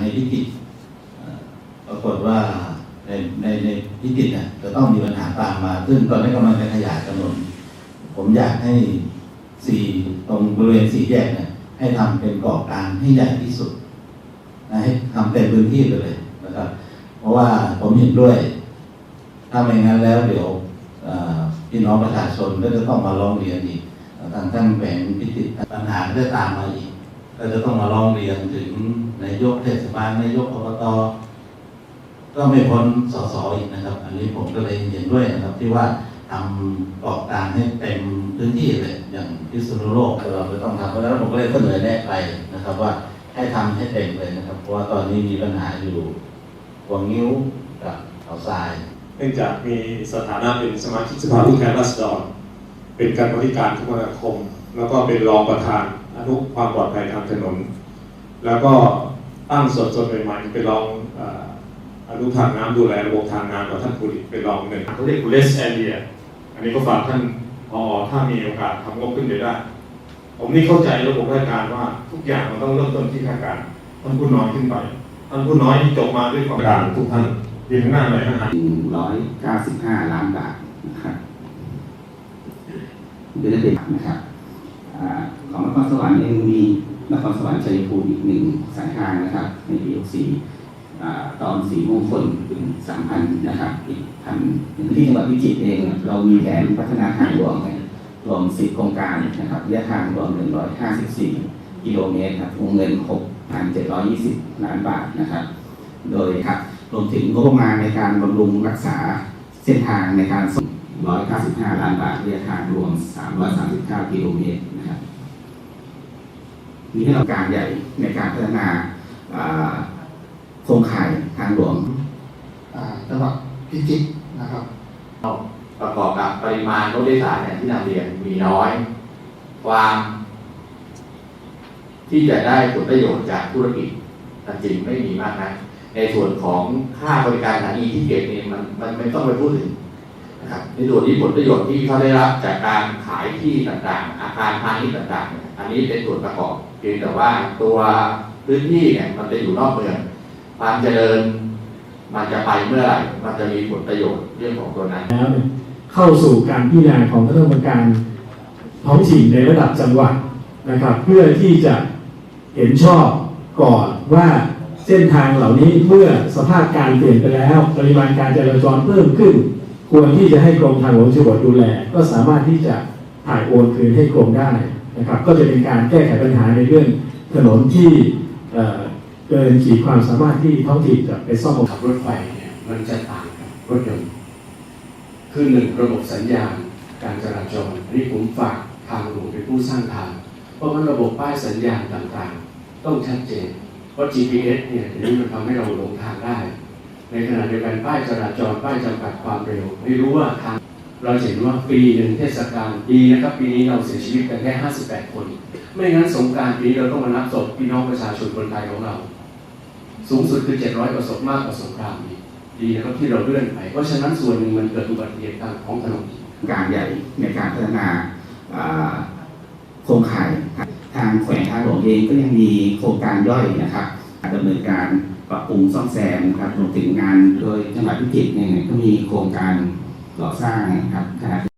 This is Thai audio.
ในพิจิตรปรากฏว่าในในในพิจิตรเนี่ยจะต้องมีปัญหาตามมา ซึ่งตอนนี้กำลังจะขยายถนน ผมอยากให้สี่ตรงบริเวณสี่แยกเนี่ยให้ทำเป็นเกาะกลางให้ใหญ่ที่สุดนะให้ทำเต็มพื้นที่ไปเลยนะครับ เพราะว่าผมเห็นด้วย ถ้าไม่งั้นแล้วเดี๋ยวพี่น้องประชาชนก็จะต้องมาร้องเรียนอีกทางท่านแหวงพิจิตรปัญหาก็จะตามมาอีก ก็จะต้องมาร้องเรียนถึงนายกเทศบาลนายกอบตก็ไม่พ้นสสอีกนะครับ อันนี้ผมก็เลยเห็นด้วยนะครับ ที่ว่าทำกาะกลางให้เต็มพื้นที่เลยอย่างพิษณุโลกเราจะต้องทำเพราะฉะนั้นผมก็เลยเสนอแนะไปนะครับ ว่าให้ทำให้เต็มเลยนะครับ เพราะว่าตอนนี้มีปัญหาอยู่หัวงิ้วกับเขาทราย เนื่องจากมีสถานะเป็นสมาชิกสภาผู้แทนราษฎร เป็นการบริการคมนาคม แล้วก็เป็นรองประธาน นุความปลอดภัยทางถนน แล้วก็ตั้งส่วนส่วนใหม่ๆเป็นรองเอ่ออนุทางน้ำดูแลระบบทางน้ำกับท่านผู้ดิเป็นรองหนึ่งเขาเรียก less area อันนี้ก็ฝากท่านพอถ้ามีโอกาสทำงบขึ้นเดี๋ยวได้ ผมนี่เข้าใจระบบราชการว่าทุกอย่างมันต้องเริ่มต้นที่ข้าราชการท่านผู้น้อยขึ้นไปท่านผู้น้อยที่จบมาด้วยความการทุกท่านยืนข้างหน้าเลยนะฮะ195ล้านบาทนะครับเดือนละเด็กนะครับอา ของนครสวรรค์เองมีนครสวรรค์ชัยภูมิอีกหนึ่งสายทางนะครับ ในปี64อ่ตอนสีมงคลถึง3,000นนะครับอีกพันที่จังหวัดพิจิตรเองเรามีแผนพัฒนาทางหลวงรวม10โครงการนะครับระยะทางรวม154กิโลเมตรครับวงเงิน6,720ล้านบาทนะครับ โดยครับรวมถึงงบประมาณในการบำรุงรักษาเส้นทางในการส่ง195 ล้านบาทระยะทางรวม 339 กิโลเมตรนะครับ มีให้เราการใหญ่ในการพัฒนาอ่าโครงข่ายทางหลวงอ่าจังหวัดพิจิตรนะครับประกอบกับปริมาณรถโดยสารเนี่ยที่นำเรียนมีน้อย ความ ที่จะได้ผลประโยชน์จากธุรกิจจริงไม่มีมากนะในส่วนของค่าบริการสถานีที่เก็บเนี่ยมันมันไม่ต้องไปพูดถึง นะครับในส่วนที่ผลประโยชน์ที่เขาได้รับจากการขายที่ต่างๆ อาคารพาณิชย์ต่างๆ อันนี้เป็นส่วนประกอบเพียงแต่ว่าตัวพื้นที่เนี่ยมันจะอยู่นอกเมืองความเจริญมันจะไปเมื่อไหร่ มันจะมีผลประโยชน์เรื่องของตัวนั้น แล้วเนี่ยเข้าสู่การพิจารณาของคณะกรรมการท้องถิ่นในระดับจังหวัดนะครับ เพื่อที่จะเห็นชอบก่อนว่าเส้นทางเหล่านี้เมื่อสภาพการเปลี่ยนไปแล้ว ปริมาณการจราจรเพิ่มขึ้น ควรที่จะให้กรมทางหลวงชนบทดูแล ก็สามารถที่จะถ่ายโอนคืนให้กรมได้นะครับ ก็จะเป็นการแก้ไขปัญหาในเรื่องถนนที่เกินขีดความสามารถที่ท้องถิ่นจะไปซ่อมขับรถไฟเนี่ยมันจะต่างกับรถยนต์คือหนึ่งระบบสัญญาณ การจราจรนนี้ผมฝากทางหลวงเป็นผู้สร้างทาง เพราะมันระบบป้ายสัญญาณต่างๆ ต้องชัดเจน เพราะ GPS เนี่ยเดี๋ยวนี้มันทำให้เราหลงทางได้ ในขณะเดียวกันป้ายจราจรป้ายจำกัดความเร็ว ไม่รู้ว่าทางเราเห็นว่าปีหนึ่งเทศกาลดีนะครับปีนี้เราเสียชีวิตกันแค่ 58 คน ไม่งั้นสงกรารปีนี้เราต้องมานับศพพี่น้องประชาชนคนไทยของเรา สูงสุดคือ 700 กว่าศพมากกว่าสงครามอีกดีนะครับที่เราเลื่อนไป เพราะฉะนั้นส่วนหนึ่งมันเกิดอุบัติเหตุทางท้องถนนการใหญ่ในการพัฒนาโครงข่ายทางแขวงทางหลวงเองก็ยังมีโครงการย่อยนะครับ ดำเนินการปรับปรุงซ่อมแซมครับรวมถึงงานโดยจังหวัดพิจิตรเนี่ยก็มีโครงการก่อสร้างครับ